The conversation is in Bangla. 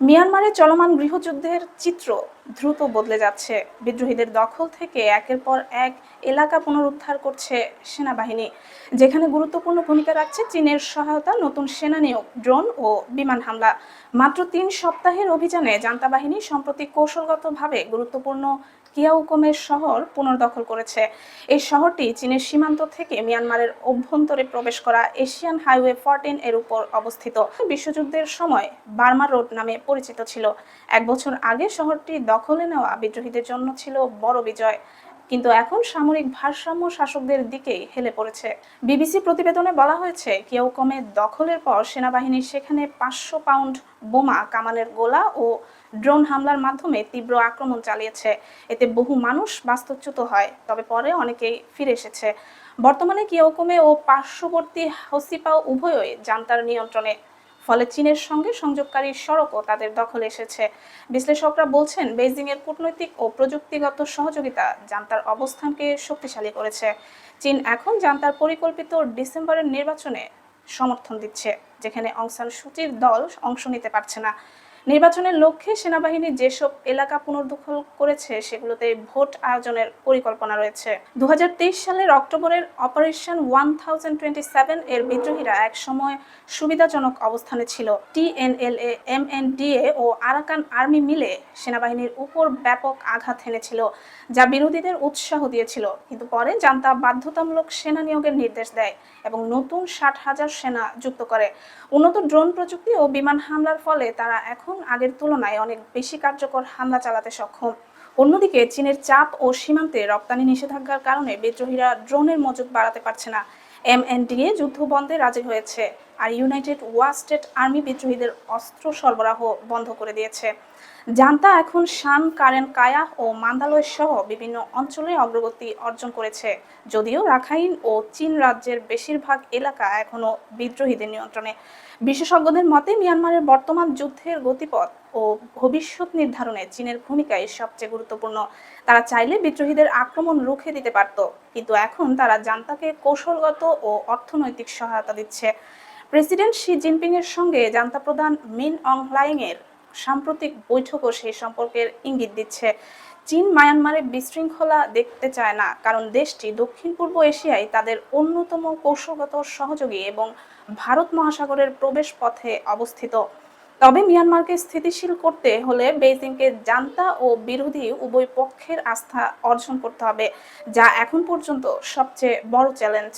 মিয়ানমারে চলমান গৃহযুদ্ধের চিত্র দ্রুত বদলে যাচ্ছে। বিদ্রোহীদের দখল থেকে একের পর এক এলাকা পুনরুদ্ধার করছে সেনাবাহিনী। যেখানে গুরুত্বপূর্ণ ভূমিকা রাখছে চীনের সহায়তা, নতুন সেনা নিয়োগ, ড্রোন ও বিমান হামলা। মাত্র তিন সপ্তাহের অভিযানে জান্তা বাহিনী সম্প্রতি কৌশলগতভাবে গুরুত্বপূর্ণ কিয়াউকমের শহর পুনর্দখল করেছে। এই শহরটি চীনের সীমান্ত থেকে মিয়ানমারের অভ্যন্তরে প্রবেশ করা এশিয়ান হাইওয়ে ফরটিন এর উপর অবস্থিত। বিশ্বযুদ্ধের সময় বার্মা রোড নামে পরিচিত ছিল। এক বছর আগে শহরটি দখলে নেওয়া বিদ্রোহীদের জন্য ছিল বড় বিজয়। কিন্তু এখন সামরিক ভারসাম্য শাসকদের দিকেই হেলে পড়েছে। বিবিসি প্রতিবেদনে বলা হয়েছে কিয়াউকমে দখলের পর সেনাবাহিনী সেখানে পাঁচশো পাউন্ড বোমা কামানের গোলা ও ড্রোন হামলার মাধ্যমে তীব্র আক্রমণ চালিয়েছে। এতে বহু মানুষ বাস্তুচ্যুত হয়, তবে পরে অনেকেই ফিরে এসেছে। বর্তমানে কিয়াউকমে ও পার্শ্ববর্তী হসিপাও উভয়ই জান্তার নিয়ন্ত্রণে। ফলে চীনের সঙ্গে সংযোগকারী সড়কও তাদের দখলে এসেছে। বিশ্লেষকরা বলছেন, বেইজিংয়ের কূটনৈতিক ও প্রযুক্তিগত সহযোগিতা জান্তার অবস্থানকে শক্তিশালী করেছে। চীন এখন জান্তার পরিকল্পিত ডিসেম্বরের নির্বাচনে সমর্থন দিচ্ছে, যেখানে অংসান সূচির দল অংশ নিতে পারছে না। নির্বাচনের লক্ষ্যে সেনাবাহিনী যেসব এলাকা পুনর্দখল করেছে, সেগুলোতে ভোট আয়োজনের পরিকল্পনা রয়েছে। দু হাজার তেইশ সালের অক্টোবরের অপারেশন ওয়ানের বিদ্রোহীরা এক সময় সুবিধাজনক অবস্থানে ছিল। টিএনএলএ এমএনডিএ ও আরাকান আর্মি মিলে সেনাবাহিনীর উপর ব্যাপক আঘাত হেনেছিল যা বিরোধীদের উৎসাহ দিয়েছিল। কিন্তু পরে জান্তা বাধ্যতামূলক সেনা নিয়োগের নির্দেশ দেয় এবং নতুন ষাট হাজার সেনা যুক্ত করে। উন্নত ড্রোন প্রযুক্তি ও বিমান হামলার ফলে তারা এখন আগের তুলনায় অনেক বেশি কার্যকর হামলা চালাতে সক্ষম। অন্যদিকে চীনের চাপ ও সীমান্তে রপ্তানি নিষেধাজ্ঞার কারণে বিদ্রোহীরা ড্রোনের মজুত বাড়াতে পারছে না। এমএনডিএ যুদ্ধ বন্ধে রাজি হয়েছে। আর ইউনাইটেড ওয়া স্টেট আর্মি বিদ্রোহীদের অস্ত্র সরবরাহ বন্ধ করে দিয়েছে। জান্তা এখন শান, কারেন, কায়া ও মান্দালয় সহ বিভিন্ন অঞ্চলে অগ্রগতি অর্জন করেছে। যদিও রাখাইন ও চীন রাজ্যের বেশিরভাগ এলাকা এখনও বিদ্রোহীদের নিয়ন্ত্রণে। বিশেষজ্ঞদের মতে, মিয়ানমারের বর্তমান যুদ্ধের গতিপথ ও ভবিষ্যৎ নির্ধারণে চীনের ভূমিকাই সবচেয়ে গুরুত্বপূর্ণ। তারা চাইলে বিদ্রোহীদের আক্রমণ রুখে দিতে পারত, কিন্তু এখন তারা জান্তাকে কৌশলগত ও অর্থনৈতিক সহায়তা দিচ্ছে। প্রেসিডেন্ট শি জিনপিং এর সঙ্গে জান্তা প্রধান মিন অং লাইং এর সাম্প্রতিক বৈঠকও সেই সম্পর্কের ইঙ্গিত দিচ্ছে। চীন মায়ানমারে বিশৃঙ্খলা দেখতে চায় না, কারণ দেশটি দক্ষিণ পূর্ব এশিয়ায় তাদের অন্যতম কৌশলগত সহযোগী এবং ভারত মহাসাগরের প্রবেশ পথে অবস্থিত। তবে মিয়ানমারকে স্থিতিশীল করতে হলে বেইজিংকে জান্তা ও বিরোধী উভয় পক্ষের আস্থা অর্জন করতে হবে, যা এখন পর্যন্ত সবচেয়ে বড় চ্যালেঞ্জ।